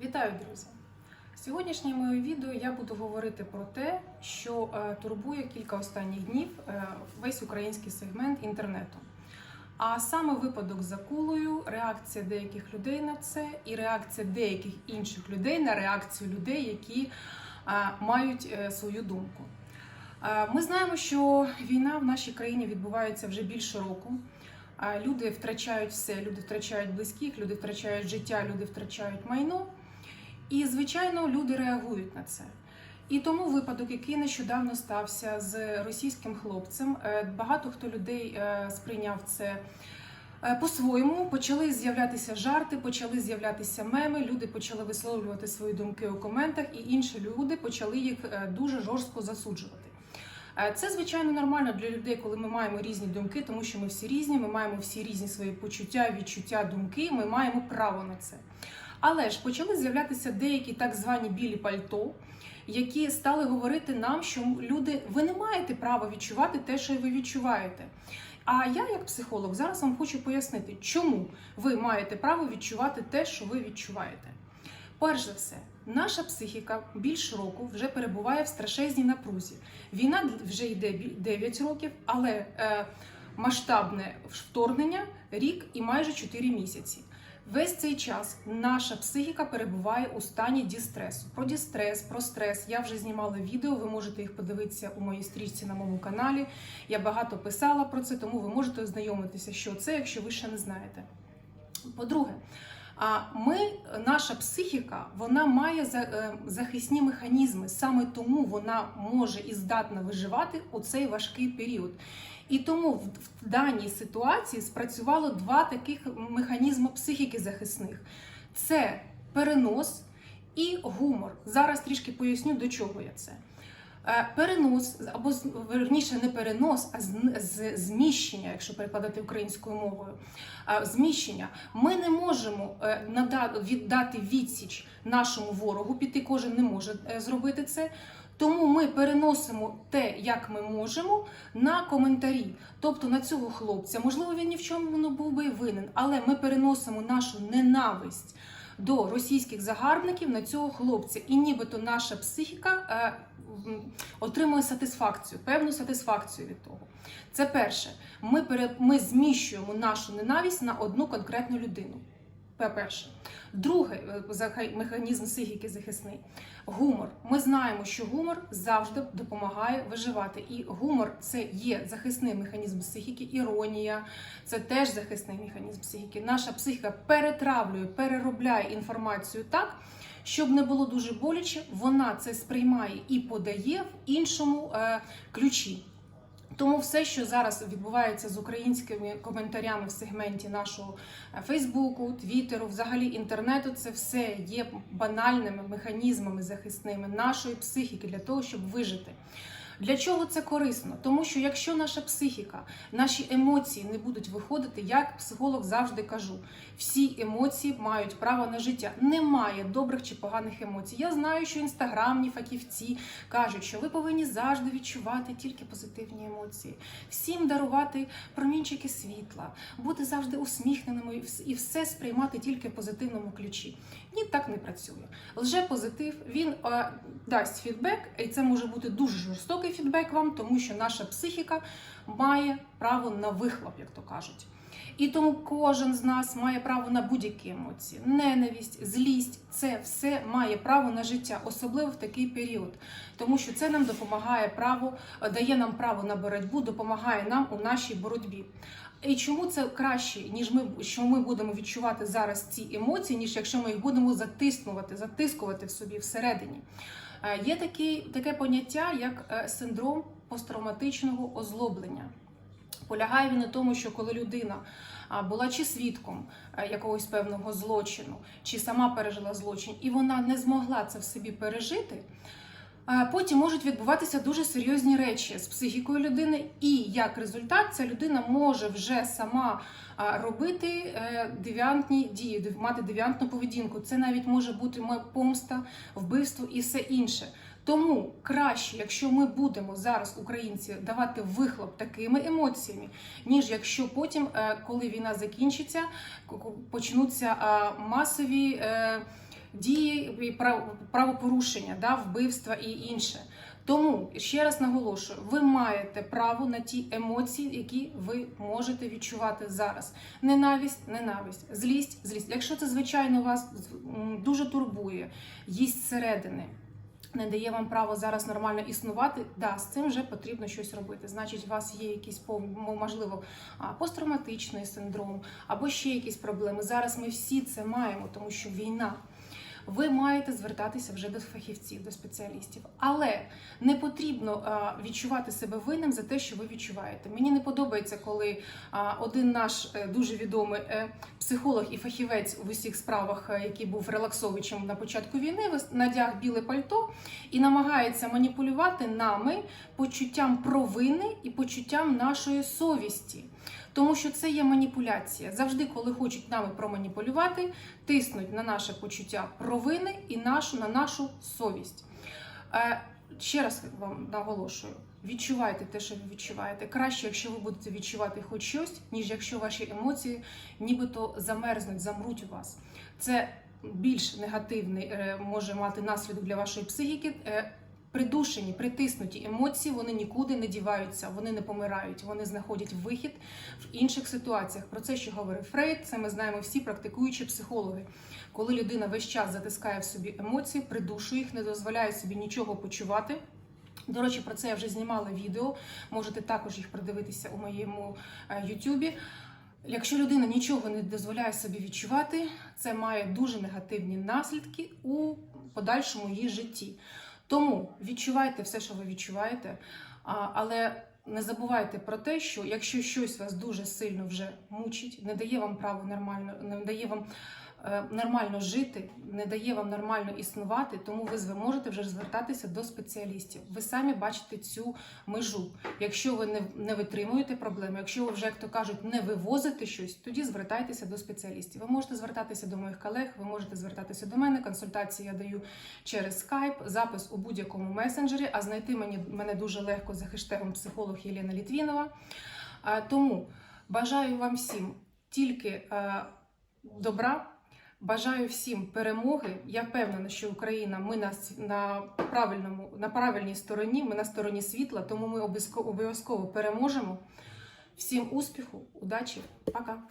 Вітаю, друзі! В сьогоднішньому відео я буду говорити про те, що е, турбує кілька останніх днів е, весь український сегмент інтернету. А саме випадок з акулою, реакція деяких людей на це, і реакція деяких інших людей на реакцію людей, які е, мають свою думку. Ми знаємо, що війна в нашій країні відбувається вже більше року. Люди втрачають все, люди втрачають близьких, люди втрачають життя, люди втрачають майно. І, звичайно, люди реагують на це. І тому випадок, який нещодавно стався з російським хлопцем, е, багато хто людей е, сприйняв це е, по-своєму. Почали з'являтися жарти, почали з'являтися меми. Люди почали висловлювати свої думки у коментах, і інші люди почали їх дуже жорстко засуджувати. Це звичайно нормально для людей, коли ми маємо різні думки, тому що ми всі різні, ми маємо всі різні свої почуття, відчуття, думки. Ми маємо право на це. Але ж почали з'являтися деякі так звані білі пальто, які стали говорити нам, що люди, ви не маєте права відчувати те, що ви відчуваєте. А я, як психолог, зараз вам хочу пояснити, чому ви маєте право відчувати те, що ви відчуваєте. Перш за все, наша психіка більш року вже перебуває в страшезній напрузі. Війна вже йде 9 років, але е, масштабне вторгнення рік і майже 4 місяці. Весь цей час наша психіка перебуває у стані дістресу. Про дістрес, про стрес я вже знімала відео. Ви можете їх подивитися у моїй стрічці на моєму каналі. Я багато писала про це, тому ви можете ознайомитися, що це, якщо ви ще не знаєте. По-друге, а ми, наша психіка, вона має е, захисні механізми. Саме тому вона може і здатна виживати у цей важкий період. І тому в, даній ситуації спрацювало два таких механізми психіки захисних: це перенос і гумор. Зараз трішки поясню, до чого я це. Е, Перенос, або верніше не перенос, а зміщення, якщо перекладати українською мовою. Зміщення. Ми не можемо е, віддати відсіч нашому ворогу, піти кожен не може е, зробити це. Тому ми переносимо те, як ми можемо, на коментарі. Тобто на цього хлопця, можливо, він ні в чому не був би і винен, але ми переносимо нашу ненависть до російських загарбників на цього хлопця. І нібито наша психіка е, отримує сатисфакцію, певну сатисфакцію від того. Це перше. Ми, пере, ми зміщуємо нашу ненависть на одну конкретну людину. По-перше. Друге, механізм психіки захисний гумор. Ми знаємо, що гумор завжди допомагає виживати. І гумор це є захисний механізм психіки, іронія це теж захисний механізм психіки. Наша психіка перетравлює, переробляє інформацію так, щоб не було дуже боляче. Вона це сприймає і подає в іншому е, ключі. Тому все, що зараз відбувається з українськими коментарями в сегменті нашого е, Фейсбуку, Твіттеру, взагалі інтернету, це все є банальними механізмами захисними нашої психіки для того, щоб вижити. Для чого це корисно? Тому що якщо наша психіка, наші емоції не будуть виходити, як психолог завжди кажу, всі емоції мають право на життя. Немає добрих чи поганих емоцій. Я знаю, що інстаграмні фахівці кажуть, що ви повинні завжди відчувати тільки позитивні емоції, всім дарувати промінчики світла, бути завжди усміхненими і все сприймати тільки в позитивному ключі. Ні, так не працює. Лже-позитив він е, дасть фідбек, і це може бути дуже жорстокий фідбек вам, тому що наша психіка має право на вихлоп, як то кажуть. І тому кожен з нас має право на будь-які емоції. Ненависть, злість це все має право на життя, особливо в такий період, тому що це нам допомагає право, е, дає нам право на боротьбу, допомагає нам у нашій боротьбі. І чому це краще, ніж ми що ми будемо відчувати зараз ці емоції, ніж якщо ми їх будемо затиснувати, затискувати в собі всередині? Е, Є такі, таке поняття, як е, синдром посттравматичного озлоблення. Полягає він у тому, що коли людина була чи свідком е, якогось певного злочину, чи сама пережила злочин, і вона не змогла це в собі пережити. е, Потім можуть відбуватися дуже серйозні речі з психікою людини, і як результат ця людина може вже сама робити е, девіантні дії, мати девіантну поведінку. Це навіть може бути помста, вбивство і все інше. Тому краще, якщо ми будемо зараз, українці, давати вихлоп такими емоціями, ніж якщо потім, е, коли війна закінчиться, почнуться масові. е, дії і прав- правопорушення, да, вбивства і інше. Тому ще раз наголошую: ви маєте право на ті емоції, які ви можете відчувати зараз. Ненависть, ненависть, злість, злість. Якщо це звичайно вас дуже турбує, їсть зсередини. Не дає вам право зараз нормально існувати. Да, з цим вже потрібно щось робити. Значить, у вас є якийсь можливо посттравматичний синдром або ще якісь проблеми. Зараз ми всі це маємо, тому що війна. Ви маєте звертатися вже до фахівців, до спеціалістів, але не потрібно відчувати себе винним за те, що ви відчуваєте. Мені не подобається, коли один наш е, дуже відомий е, психолог і фахівець в усіх справах, е, який був релаксовичем на початку війни, надяг біле пальто і намагається маніпулювати нами почуттям провини і почуттям нашої совісті. Тому що це є маніпуляція. Завжди, коли хочуть нами проманіпулювати, тиснуть на наше почуття провини і нашу на нашу совість. Е, ще раз вам наголошую: відчувайте те, що ви відчуваєте. Краще, якщо ви будете відчувати хоч щось, ніж якщо ваші емоції нібито замерзнуть, замруть у вас. Це більш негативний е, може мати наслідок для вашої психіки. Придушені, притиснуті емоції, вони нікуди не діваються, вони не помирають, вони знаходять вихід в інших ситуаціях. Про це ще говорив Фрейд. Це ми знаємо всі практикуючі психологи. Коли людина весь час затискає в собі емоції, придушує їх, не дозволяє собі нічого почувати. До речі, про це я вже знімала відео. Можете також їх продивитися у моєму е, Ютубі. Якщо людина нічого не дозволяє собі відчувати, це має дуже негативні наслідки у подальшому її житті. Тому відчувайте все, що ви відчуваєте, але не забувайте про те, що якщо щось вас дуже сильно вже мучить, не дає вам право нормально, не дає вам нормально жити, не дає вам нормально існувати, тому ви можете вже звертатися до спеціалістів. Ви самі бачите цю межу. Якщо ви не, не витримуєте проблеми, якщо ви вже, як то кажуть, не вивозите щось, тоді звертайтеся до спеціалістів. Ви можете звертатися до моїх колег, ви можете звертатися до мене. Консультації я даю через Skype, запис у будь-якому месенджері, а знайти мені, мене дуже легко за хештегом психолог Єлена Літвінова. А, Тому бажаю вам всім тільки е, добра. Бажаю всім перемоги. Я впевнена, що Україна ми на, на правильному на правильній стороні. Ми на стороні світла, тому ми обов'язково переможемо. Всім успіху, удачі, пока.